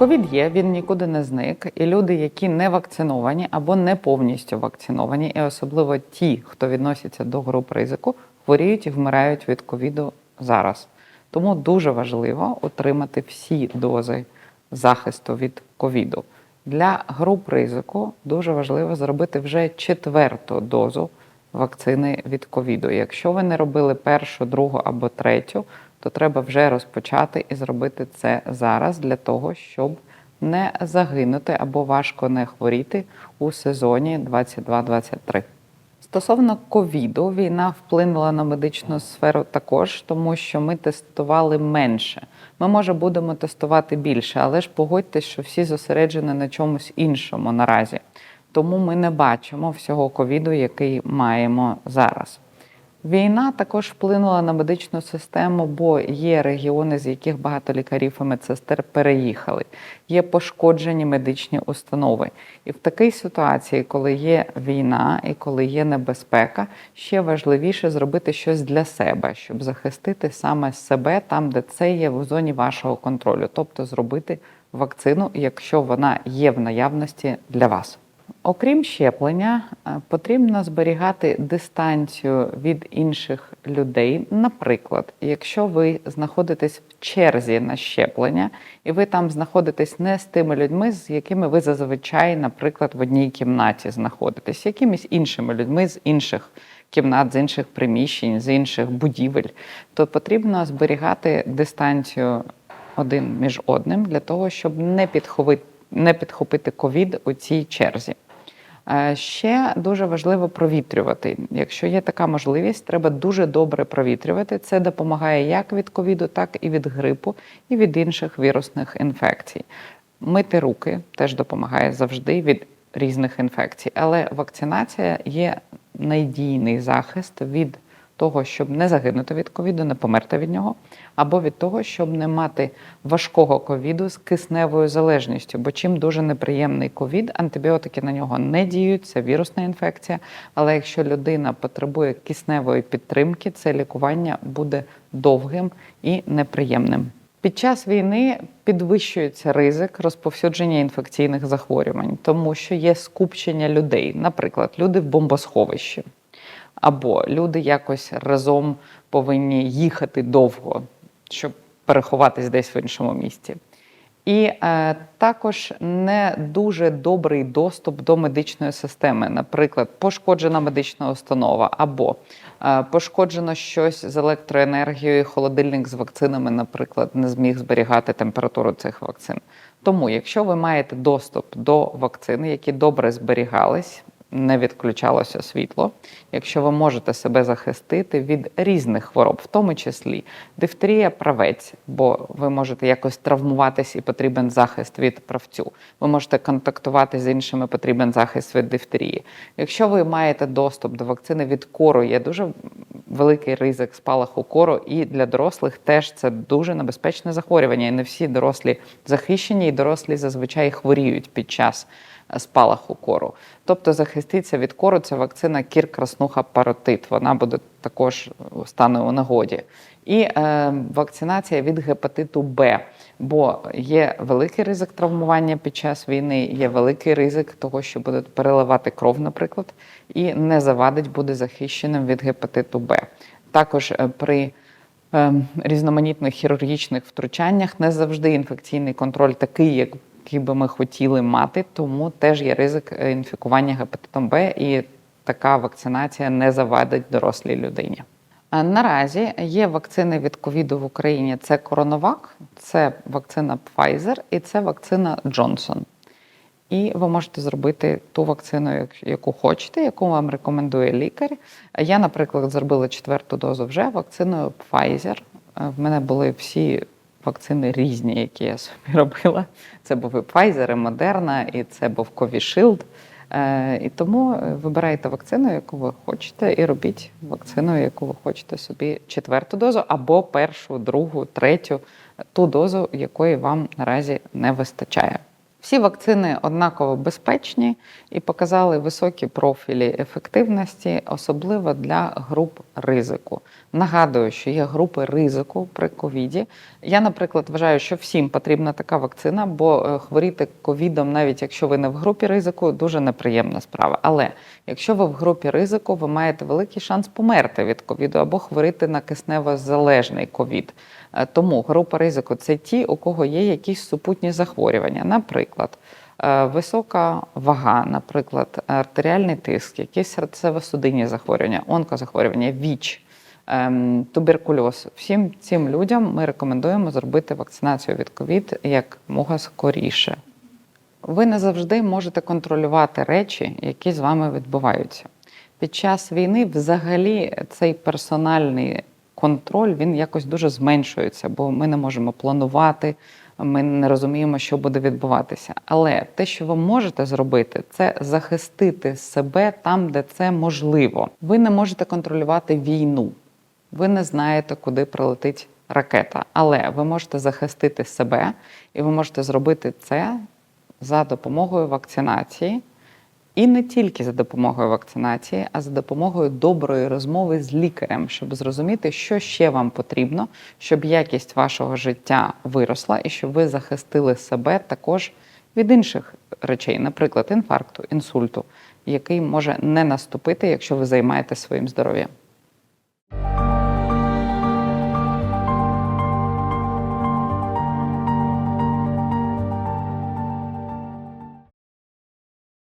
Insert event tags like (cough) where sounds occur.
Ковід є, він нікуди не зник, і люди, які не вакциновані або не повністю вакциновані, і особливо ті, хто відноситься до груп ризику, хворіють і вмирають від ковіду зараз. Тому дуже важливо отримати всі дози захисту від ковіду. Для груп ризику дуже важливо зробити вже четверту дозу вакцини від ковіду. Якщо ви не робили першу, другу або третю, то треба вже розпочати і зробити це зараз для того, щоб не загинути або важко не хворіти у сезоні 22-23. Стосовно ковіду, війна вплинула на медичну сферу також, тому що ми тестували менше. Ми, може, будемо тестувати більше, але ж погодьтесь, що всі зосереджені на чомусь іншому наразі. Тому ми не бачимо всього ковіду, який маємо зараз. Війна також вплинула на медичну систему, бо є регіони, з яких багато лікарів і медсестер переїхали, є пошкоджені медичні установи. І в такій ситуації, коли є війна і коли є небезпека, ще важливіше зробити щось для себе, щоб захистити саме себе там, де це є в зоні вашого контролю, тобто зробити вакцину, якщо вона є в наявності для вас. Окрім щеплення, е, потрібно зберігати дистанцію від інших людей. Наприклад, якщо ви знаходитесь в черзі на щеплення, і ви там знаходитесь не з тими людьми, з якими ви зазвичай, наприклад, в одній кімнаті знаходитесь, якимись іншими людьми з інших кімнат, з інших приміщень, з інших будівель, то потрібно зберігати дистанцію один між одним для того, щоб не підхопити не підхопити ковід у цій черзі. Е, Ще дуже важливо провітрювати. Якщо є така можливість, треба дуже добре провітрювати. Це допомагає як від ковіду, так і від грипу, і від інших вірусних інфекцій. Мити руки теж допомагає завжди від різних інфекцій, але вакцинація є надійний захист від того, щоб не загинути від ковіду, не померти від нього, або від того, щоб не мати важкого ковіду з кисневою залежністю. Бо чим дуже неприємний ковід, антибіотики на нього не діють, це вірусна інфекція. Але якщо людина потребує кисневої підтримки, це лікування буде довгим і неприємним. Під час війни підвищується ризик розповсюдження інфекційних захворювань, тому що є скупчення людей, наприклад, люди в бомбосховищі або люди якось разом повинні їхати довго, щоб переховатись десь в іншому місці. І е, також не дуже добрий доступ до медичної системи, наприклад, пошкоджена медична установа, або е, пошкоджено щось з електроенергією, холодильник з вакцинами, наприклад, не зміг зберігати температуру цих вакцин. Тому, якщо ви маєте доступ до вакцин, які добре зберігались, не відключалося світло. Якщо ви можете себе захистити від різних хвороб, в тому числі дифтерія, правець, бо ви можете якось травмуватись і потрібен захист від правцю. Ви можете контактувати з іншими, потрібен захист від дифтерії. Якщо ви маєте доступ до вакцини від кору, є дуже великий ризик спалаху кору, і для дорослих теж це дуже небезпечне захворювання. І не всі дорослі захищені, і дорослі зазвичай хворіють під час спалаху кору. Тобто захиститься від кору це вакцина кір, краснуха, паротит. Вона буде також стане у нагоді. І е, вакцинація від гепатиту Б, бо є великий ризик травмування під час війни, є великий ризик того, що буде переливати кров, наприклад, і не завадить буде захищеним від гепатиту Б. Також е, при е, різноманітних хірургічних втручаннях не завжди інфекційний контроль такий, як який би ми хотіли мати, тому теж є ризик е, інфікування гепатитом Б, і така вакцинація не завадить дорослій людині. Наразі є вакцини від ковіду в Україні. Це Коронавак, це вакцина Pfizer і це вакцина Johnson. І ви можете зробити ту вакцину, яку хочете, яку вам рекомендує лікар. Я, наприклад, зробила четверту дозу вже вакциною Pfizer. В мене були всі вакцини різні, які я собі (laughs) робила. Це був і Pfizer, і Moderna, і це був Covishield. Е, і тому вибирайте вакцину, яку ви хочете, і робіть вакцину, яку ви хочете собі четверту дозу, або першу, другу, третю, ту дозу, якої вам наразі не вистачає. Всі вакцини однаково безпечні і показали високі профілі ефективності, особливо для груп ризику. Нагадую, що є групи ризику при ковіді. Я, наприклад, вважаю, що всім потрібна така вакцина, бо е, хворіти ковідом, навіть якщо ви не в групі ризику, дуже неприємна справа. Але якщо ви в групі ризику, ви маєте великий шанс померти від ковіду або хворіти на киснево-залежний ковід. Е, Тому група ризику це ті, у кого є якісь супутні захворювання, наприклад. Е, Висока вага, наприклад, артеріальний тиск, якісь серцево-судинні захворювання, онкозахворювання, ВІЧ, ем, туберкульоз. Всім цим людям ми рекомендуємо зробити вакцинацію від ковід якомога скоріше. Ви не завжди можете контролювати речі, які з вами відбуваються. Під час війни взагалі цей персональний контроль він якось дуже зменшується, бо ми не можемо планувати, ми не розуміємо, що буде відбуватися. Але те, що ви можете зробити, це захистити себе там, де це можливо. Ви не можете контролювати війну. Ви не знаєте, куди прилетить ракета, але ви можете захистити себе, і ви можете зробити це за допомогою вакцинації. І не тільки за допомогою вакцинації, а за допомогою доброї розмови з лікарем, щоб зрозуміти, що ще вам потрібно, щоб якість вашого життя виросла і щоб ви захистили себе також від інших речей, наприклад, інфаркту, інсульту, який може не наступити, якщо ви займаєтесь своїм здоров'ям.